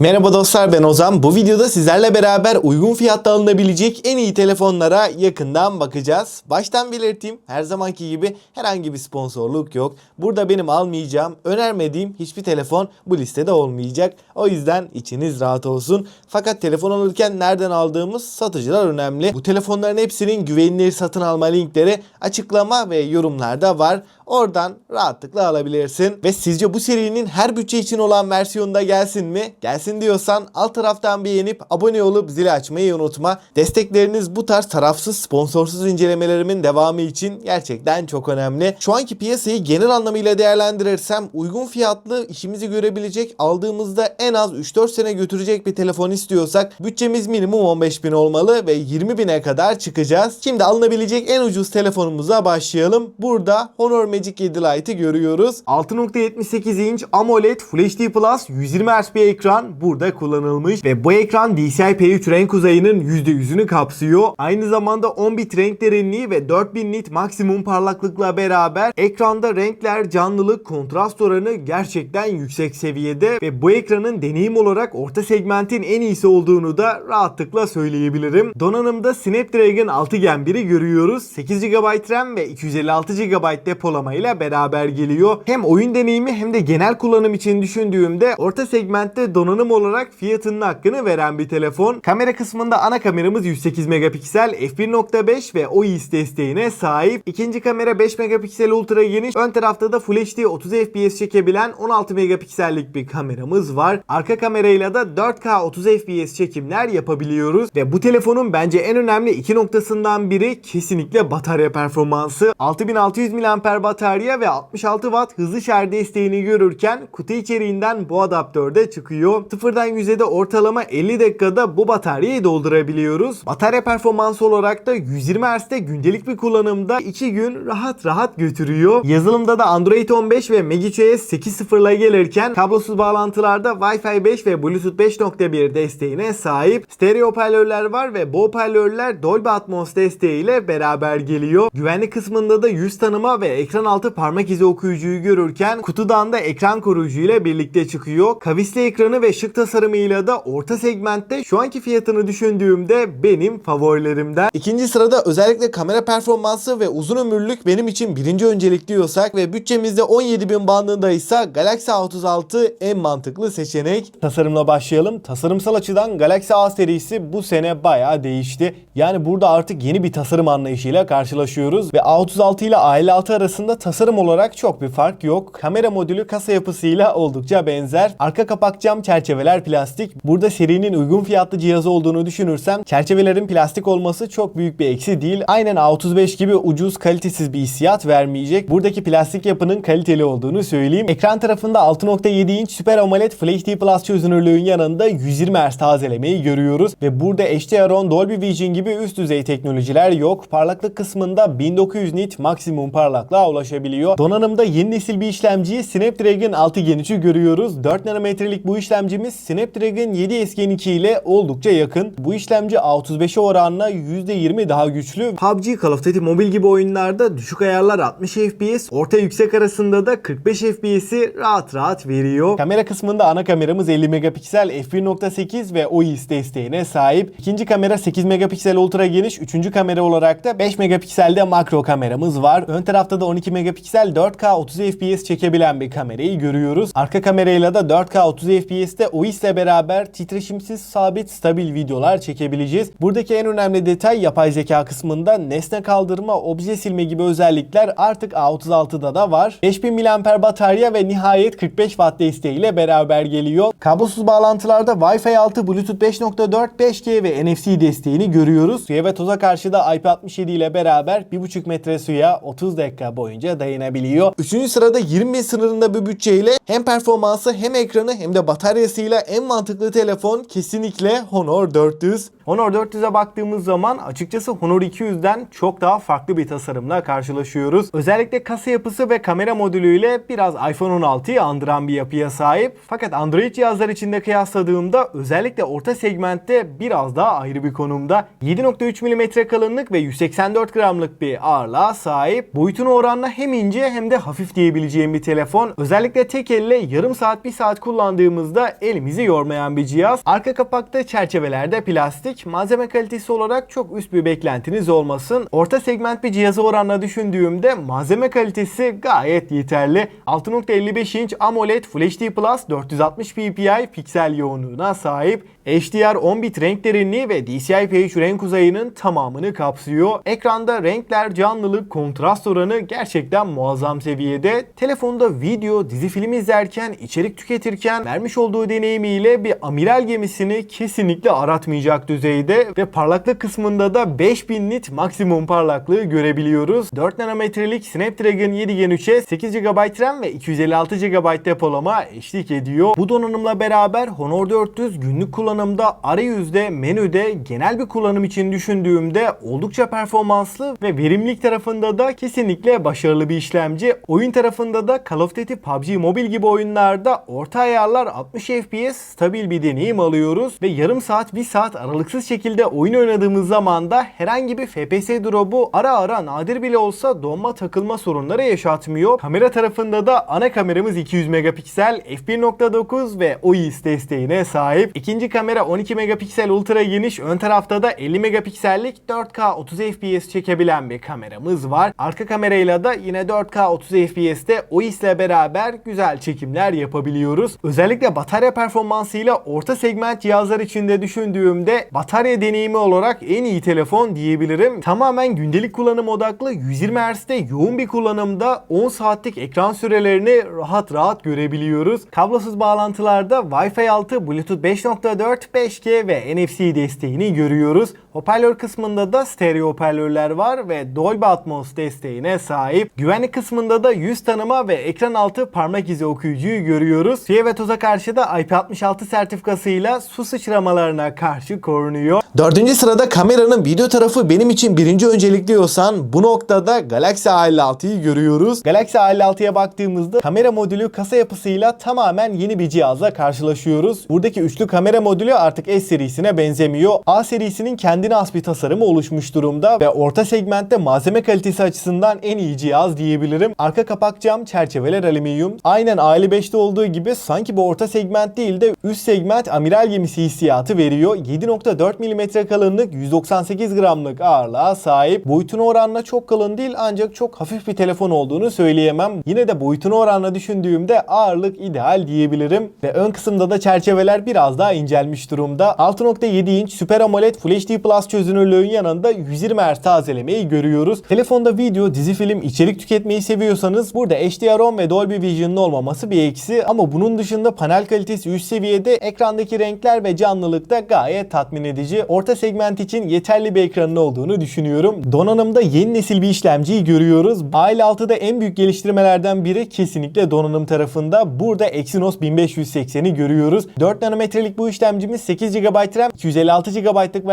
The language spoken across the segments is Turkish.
Merhaba dostlar ben Ozan. Bu videoda sizlerle beraber uygun fiyatta alınabilecek en iyi telefonlara yakından bakacağız. Baştan belirteyim her zamanki gibi herhangi bir sponsorluk yok. Burada benim almayacağım, önermediğim hiçbir telefon bu listede olmayacak. O yüzden içiniz rahat olsun. Fakat telefon alırken nereden aldığımız satıcılar önemli. Bu telefonların hepsinin güvenilir satın alma linkleri açıklama ve yorumlarda var. Oradan rahatlıkla alabilirsin. Ve sizce bu serinin her bütçe için olan versiyonda gelsin mi? Gelsin diyorsan alt taraftan beğenip abone olup zili açmayı unutma. Destekleriniz bu tarz tarafsız sponsorsuz incelemelerimin devamı için gerçekten çok önemli. Şu anki piyasayı genel anlamıyla değerlendirirsem uygun fiyatlı işimizi görebilecek aldığımızda en az 3-4 sene götürecek bir telefon istiyorsak bütçemiz minimum 15 bin olmalı ve 20 bine kadar çıkacağız. Şimdi alınabilecek en ucuz telefonumuza başlayalım. Burada Honor Magic 7 Lite'ı görüyoruz. 6.78 inç AMOLED Full HD Plus 120 Hz bir ekran burada kullanılmış ve bu ekran DCI P3 renk uzayının %100'ünü kapsıyor. Aynı zamanda 10 bit renk derinliği ve 4000 nit maksimum parlaklıkla beraber ekranda renkler, canlılık, kontrast oranı gerçekten yüksek seviyede ve bu ekranın deneyim olarak orta segmentin en iyisi olduğunu da rahatlıkla söyleyebilirim. Donanımda Snapdragon 6 Gen 1'i görüyoruz. 8 GB RAM ve 256 GB depolama ile beraber geliyor. Hem oyun deneyimi hem de genel kullanım için düşündüğümde orta segmentte donanım olarak fiyatının hakkını veren bir telefon. Kamera kısmında ana kameramız 108 megapiksel, f1.5 ve OIS desteğine sahip. İkinci kamera 5 megapiksel ultra geniş. Ön tarafta da Full HD 30 FPS çekebilen 16 megapiksellik bir kameramız var. Arka kamerayla da 4K 30 FPS çekimler yapabiliyoruz. Ve bu telefonun bence en önemli iki noktasından biri kesinlikle batarya performansı. 6600 mAh batarya ve 66 Watt hızlı şarj desteğini görürken kutu içeriğinden bu adaptör de çıkıyor. Sıfırdan 100'e de ortalama 50 dakikada bu bataryayı doldurabiliyoruz. Batarya performansı olarak da 120 Hz'de gündelik bir kullanımda 2 gün rahat rahat götürüyor. Yazılımda da Android 15 ve Magic OS 8.0 ile gelirken kablosuz bağlantılarda Wi-Fi 5 ve Bluetooth 5.1 desteğine sahip. Stereo hoparlörler var ve bu hoparlörler Dolby Atmos desteğiyle beraber geliyor. Güvenlik kısmında da yüz tanıma ve ekran altı parmak izi okuyucuyu görürken kutudan da ekran koruyucu ile birlikte çıkıyor. Kavisli ekranı ve şık tasarımıyla da orta segmentte şu anki fiyatını düşündüğümde benim favorilerimden. İkinci sırada özellikle kamera performansı ve uzun ömürlük benim için birinci öncelik diyorsak ve bütçemizde 17 bin bandındaysa Galaxy A36 en mantıklı seçenek. Tasarımla başlayalım. Tasarımsal açıdan Galaxy A serisi bu sene bayağı değişti. Yani burada artık yeni bir tasarım anlayışıyla karşılaşıyoruz ve A36 ile A56 arasında tasarım olarak çok bir fark yok. Kamera modülü kasa yapısıyla oldukça benzer. Arka kapak cam çerçeveler plastik. Burada serinin uygun fiyatlı cihazı olduğunu düşünürsem çerçevelerin plastik olması çok büyük bir eksi değil. Aynen A35 gibi ucuz kalitesiz bir hissiyat vermeyecek. Buradaki plastik yapının kaliteli olduğunu söyleyeyim. Ekran tarafında 6.7 inç Super AMOLED Full HD Plus çözünürlüğün yanında 120 Hz tazelemeyi görüyoruz ve burada HDR10 Dolby Vision gibi üst düzey teknolojiler yok. Parlaklık kısmında 1900 nit maksimum parlaklığa ulaşabiliyor. Donanımda yeni nesil bir işlemciyi Snapdragon 6 Gen 3'ü görüyoruz. 4 nanometrelik bu işlemcimiz Snapdragon 7S Gen 2 ile oldukça yakın. Bu işlemci A35'e oranla %20 daha güçlü. PUBG, Call of Duty Mobile gibi oyunlarda düşük ayarlar 60 FPS, orta yüksek arasında da 45 FPS'i rahat rahat veriyor. Kamera kısmında ana kameramız 50 megapiksel f1.8 ve OIS desteğine sahip. İkinci kamera 8 megapiksel ultra geniş, üçüncü kamera olarak da 5 megapikselde makro kameramız var. Ön tarafta da 12 megapiksel 4K 30 FPS çekebilen bir kamerayı görüyoruz. Arka kamerayla da 4K 30 FPS'te OIS ile beraber titreşimsiz sabit stabil videolar çekebileceğiz. Buradaki en önemli detay yapay zeka kısmında nesne kaldırma, obje silme gibi özellikler artık A36'da da var. 5000 mAh batarya ve nihayet 45 Watt desteğiyle beraber geliyor. Kablosuz bağlantılarda Wi-Fi 6, Bluetooth 5.4, 5G ve NFC desteğini görüyoruz. Suya ve toza karşı da IP67 ile beraber 1.5 metre suya 30 dakika boyunca dayanabiliyor. Üçüncü sırada 20 bin sınırında bir bütçeyle hem performansı hem ekranı hem de bataryasıyla en mantıklı telefon kesinlikle Honor 400. Honor 400'e baktığımız zaman açıkçası Honor 200'den çok daha farklı bir tasarımla karşılaşıyoruz. Özellikle kasa yapısı ve kamera modülüyle biraz iPhone 16'yı andıran bir yapıya sahip. Fakat Android cihazlar içinde kıyasladığımda özellikle orta segmentte biraz daha ayrı bir konumda. 7.3 mm kalınlık ve 184 gramlık bir ağırlığa sahip. Boyutuna oranla hem ince hem de hafif diyebileceğim bir telefon. Özellikle tek elle yarım saat bir saat kullandığımızda elimizi yormayan bir cihaz. Arka kapakta çerçevelerde plastik. Malzeme kalitesi olarak çok üst bir beklentiniz olmasın. Orta segment bir cihazı oranla düşündüğümde malzeme kalitesi gayet yeterli. 6.55 inç AMOLED Full HD Plus 460 ppi piksel yoğunluğuna sahip. HDR 10 bit renk derinliği ve DCI-P3 renk uzayının tamamını kapsıyor. Ekranda renkler, canlılık, kontrast oranı gerçekten muazzam seviyede. Telefonda video, dizi film izlerken, içerik tüketirken vermiş olduğu deneyimiyle bir amiral gemisini kesinlikle aratmayacak düzeyde ve parlaklık kısmında da 5000 nit maksimum parlaklığı görebiliyoruz. 4 nanometrelik Snapdragon 7 Gen 3'e 8 GB RAM ve 256 GB depolama eşlik ediyor. Bu donanımla beraber Honor 400 günlük kullanımda arayüzde, menüde, genel bir kullanım için düşündüğümde oldukça performanslı ve verimlilik tarafında da kesinlikle başarılı bir işlemci. Oyun tarafında da Call of Duty, PUBG Mobile gibi oyunlarda orta ayarlar 60 FPS stabil bir deneyim alıyoruz ve yarım saat, bir saat aralıksız şekilde oyun oynadığımız zaman da herhangi bir FPS drop'u ara ara nadir bile olsa donma takılma sorunları yaşatmıyor. Kamera tarafında da ana kameramız 200 megapiksel, f1.9 ve OIS desteğine sahip. İkinci kamera 12 megapiksel ultra geniş, ön tarafta da 50 megapiksellik 4K 30 FPS çekebilen bir kameramız var. Arka kamerayla da yine 4K 30 FPS'te OIS ile beraber güzel çekimler yapabiliyoruz. Özellikle batarya performansıyla orta segment cihazlar içinde düşündüğümde batarya deneyimi olarak en iyi telefon diyebilirim. Tamamen gündelik kullanım odaklı 120 Hz'de yoğun bir kullanımda 10 saatlik ekran sürelerini rahat rahat görebiliyoruz. Kablosuz bağlantılarda Wi-Fi 6, Bluetooth 5.4, 5G ve NFC desteğini görüyoruz. Hoparlör kısmında da stereo hoparlörler var ve Dolby Atmos desteğine sahip. Güvenlik kısmında da yüz tanıma ve ekran altı parmak izi okuyucuyu görüyoruz. Suya ve toza karşı da IP66 sertifikasıyla su sıçramalarına karşı korunuyor. Dördüncü sırada kameranın video tarafı benim için birinci öncelikliyorsan bu noktada Galaxy A56'yı görüyoruz. Galaxy A56'ya baktığımızda kamera modülü kasa yapısıyla tamamen yeni bir cihazla karşılaşıyoruz. Buradaki üçlü kamera modülü artık S serisine benzemiyor. A serisinin kendine has bir tasarımı oluşmuş durumda ve orta segmentte malzeme kalitesi açısından en iyi cihaz diyebilirim. Arka kapak cam, çerçeveler alüminyum. Aynen A55'te olduğu gibi sanki bu orta segment değil de üst segment amiral gemisi hissiyatı veriyor. 7.4 mm kalınlık, 198 gramlık ağırlığa sahip. Boyutuna oranla çok kalın değil ancak çok hafif bir telefon olduğunu söyleyemem. Yine de boyutuna oranla düşündüğümde ağırlık ideal diyebilirim. Ve ön kısımda da çerçeveler biraz daha incelmiş durumda. 6.7 inç Super AMOLED Full HD Plus çözünürlüğün yanında 120 Hz tazelemeyi görüyoruz. Telefonda video, dizi film, içerik tüketmeyi seviyorsanız burada HDR10 ve Dolby Vision'ın olmaması bir eksi ama bunun dışında panel kalitesi üst seviyede, ekrandaki renkler ve canlılık da gayet tatmin edici. Orta segment için yeterli bir ekranın olduğunu düşünüyorum. Donanımda yeni nesil bir işlemciyi görüyoruz. A56'da en büyük geliştirmelerden biri kesinlikle donanım tarafında. Burada Exynos 1580'i görüyoruz. 4 nanometrelik bu işlemcimiz 8 GB RAM, 256 GB'lık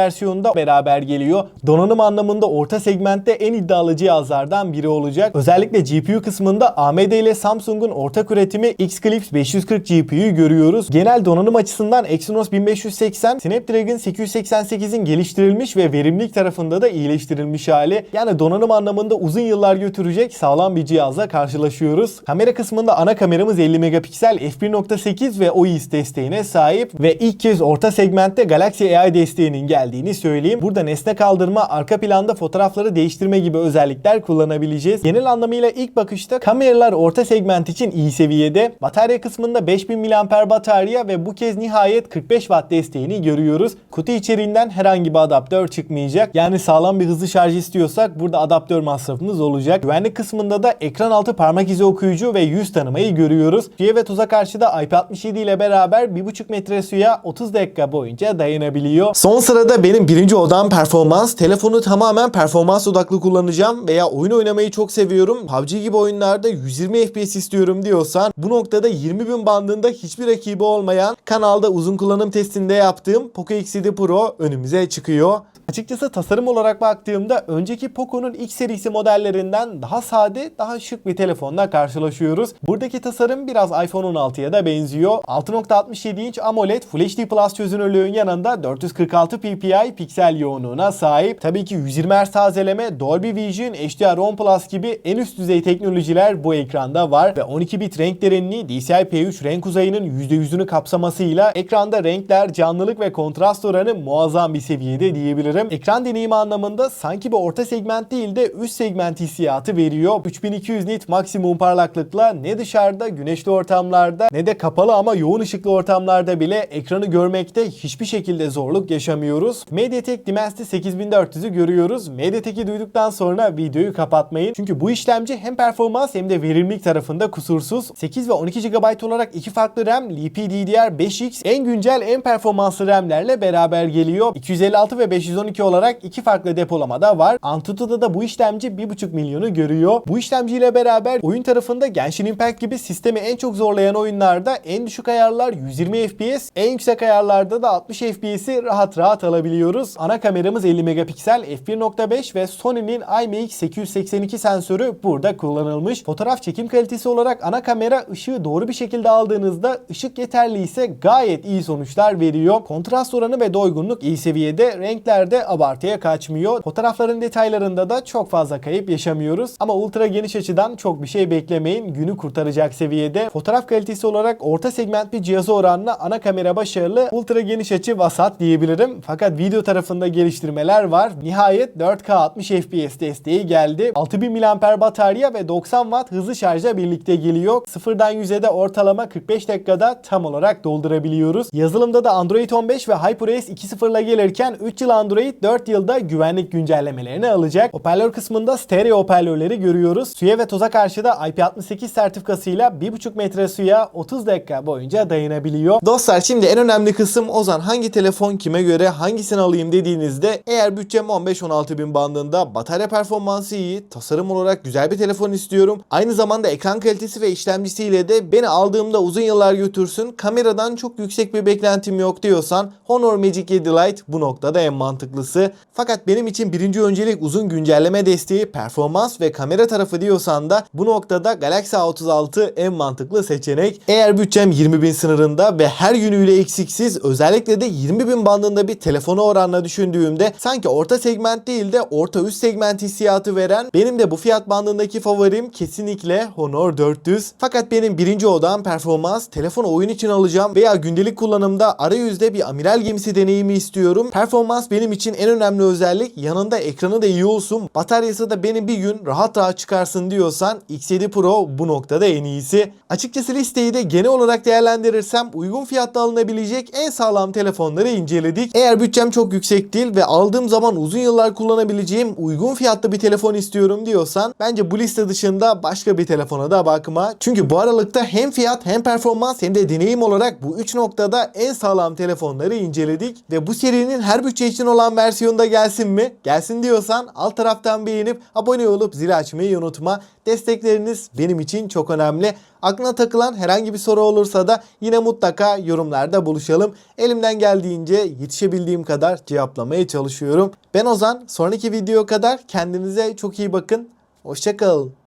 versiyonda beraber geliyor. Donanım anlamında orta segmentte en iddialı cihazlardan biri olacak. Özellikle GPU kısmında AMD ile Samsung'un ortak üretimi X-Clips 540 GPU'yu görüyoruz. Genel donanım açısından Exynos 1580, Snapdragon 888'in geliştirilmiş ve verimlilik tarafında da iyileştirilmiş hali. Yani donanım anlamında uzun yıllar götürecek sağlam bir cihazla karşılaşıyoruz. Kamera kısmında ana kameramız 50 megapiksel f1.8 ve OIS desteğine sahip ve ilk kez orta segmentte Galaxy AI desteğinin geldiğini söyleyeyim. Burada nesne kaldırma, arka planda fotoğrafları değiştirme gibi özellikler kullanabileceğiz. Genel anlamıyla ilk bakışta kameralar orta segment için iyi seviyede. Batarya kısmında 5000 mAh batarya ve bu kez nihayet 45 Watt desteğini görüyoruz. Kutu içeriğinden herhangi bir adaptör çıkmayacak. Yani sağlam bir hızlı şarj istiyorsak burada adaptör masrafımız olacak. Güvenlik kısmında da ekran altı parmak izi okuyucu ve yüz tanımayı görüyoruz. Suya ve toza karşı da IP67 ile beraber 1,5 metre suya 30 dakika boyunca dayanabiliyor. Son sırada benim birinci odam performans. Telefonu tamamen performans odaklı kullanacağım veya oyun oynamayı çok seviyorum. PUBG gibi oyunlarda 120 FPS istiyorum diyorsan bu noktada 20.000 bandında hiçbir rakibi olmayan kanalda uzun kullanım testinde yaptığım Poco X7 Pro önümüze çıkıyor. Açıkçası tasarım olarak baktığımda önceki Poco'nun X serisi modellerinden daha sade, daha şık bir telefonla karşılaşıyoruz. Buradaki tasarım biraz iPhone 16'ya da benziyor. 6.67 inç AMOLED Full HD Plus çözünürlüğün yanında 446 ppi piksel piksel yoğunluğuna sahip. Tabii ki 120 Hz tazeleme, Dolby Vision, HDR10 Plus gibi en üst düzey teknolojiler bu ekranda var ve 12 bit renk derinliği DCI-P3 renk uzayının %100'ünü kapsamasıyla ekranda renkler, canlılık ve kontrast oranı muazzam bir seviyede diyebilirim. Ekran deneyimi anlamında sanki bir orta segment değil de üst segment hissiyatı veriyor. 3200 nit maksimum parlaklıkla ne dışarıda güneşli ortamlarda ne de kapalı ama yoğun ışıklı ortamlarda bile ekranı görmekte hiçbir şekilde zorluk yaşamıyoruz. MediaTek Dimensity 8400'ü görüyoruz. MediaTek'i duyduktan sonra videoyu kapatmayın. Çünkü bu işlemci hem performans hem de verimlilik tarafında kusursuz. 8 ve 12 GB olarak iki farklı RAM LPDDR5X en güncel en performanslı RAM'lerle beraber geliyor. 256 ve 512 olarak iki farklı depolamada var. Antutu'da da bu işlemci 1.5 milyonu görüyor. Bu işlemciyle beraber oyun tarafında Genshin Impact gibi sistemi en çok zorlayan oyunlarda en düşük ayarlar 120 FPS, en yüksek ayarlarda da 60 FPS'i rahat rahat alabiliyoruz. Ana kameramız 50 megapiksel f1.5 ve Sony'nin IMX882 sensörü burada kullanılmış. Fotoğraf çekim kalitesi olarak ana kamera ışığı doğru bir şekilde aldığınızda ışık yeterli ise gayet iyi sonuçlar veriyor. Kontrast oranı ve doygunluk iyi seviyede. Renklerde abartıya kaçmıyor. Fotoğrafların detaylarında da çok fazla kayıp yaşamıyoruz. Ama ultra geniş açıdan çok bir şey beklemeyin. Günü kurtaracak seviyede. Fotoğraf kalitesi olarak orta segment bir cihazı oranla ana kamera başarılı. Ultra geniş açı vasat diyebilirim. Fakat video tarafında geliştirmeler var. Nihayet 4K 60 FPS desteği geldi. 6000 mAh batarya ve 90 Watt hızlı şarjla birlikte geliyor. Sıfırdan 100'e de ortalama 45 dakikada tam olarak doldurabiliyoruz. Yazılımda da Android 15 ve HyperOS 2.0 ile gelirken 3 yıl Android 4 yılda güvenlik güncellemelerini alacak. Hoparlör kısmında stereo hoparlörleri görüyoruz. Suya ve toza karşı da IP68 sertifikasıyla 1.5 metre suya 30 dakika boyunca dayanabiliyor. Dostlar şimdi en önemli kısım Ozan hangi telefon kime göre hangisini alayım dediğinizde eğer bütçem 15-16 bin bandında batarya performansı iyi, tasarım olarak güzel bir telefon istiyorum. Aynı zamanda ekran kalitesi ve işlemcisiyle de beni aldığımda uzun yıllar götürsün. Kameradan çok yüksek bir beklentim yok diyorsan Honor Magic 7 Lite bu noktada en mantıklısı. Fakat benim için birinci öncelik uzun güncelleme desteği, performans ve kamera tarafı diyorsan da bu noktada Galaxy A36 en mantıklı seçenek. Eğer bütçem 20 bin sınırında ve her yönüyle eksiksiz özellikle de 20 bin bandında bir telefona oranla düşündüğümde sanki orta segment değil de orta üst segment hissiyatı veren benim de bu fiyat bandındaki favorim kesinlikle Honor 400. Fakat benim birinci odam performans, telefonu oyun için alacağım veya gündelik kullanımda arayüzde bir amiral gemisi deneyimi istiyorum. Performans benim için en önemli özellik. Yanında ekranı da iyi olsun. Bataryası da benim bir gün rahat rahat çıkarsın diyorsan X7 Pro bu noktada en iyisi. Açıkçası listeyi de genel olarak değerlendirirsem uygun fiyatta alınabilecek en sağlam telefonları inceledik. Eğer bütçem çok yüksek değil ve aldığım zaman uzun yıllar kullanabileceğim uygun fiyatlı bir telefon istiyorum diyorsan bence bu liste dışında başka bir telefona da bakma. Çünkü bu aralıkta hem fiyat hem performans hem de deneyim olarak bu 3 noktada en sağlam telefonları inceledik ve bu serinin her bütçe için olan versiyonda gelsin mi? Gelsin diyorsan alt taraftan beğenip abone olup zil açmayı unutma. Destekleriniz benim için çok önemli. Aklına takılan herhangi bir soru olursa da yine mutlaka yorumlarda buluşalım. Elimden geldiğince yetişebildiğim kadar cevaplamaya çalışıyorum. Ben Ozan. Sonraki video kadar kendinize çok iyi bakın. Hoşçakalın.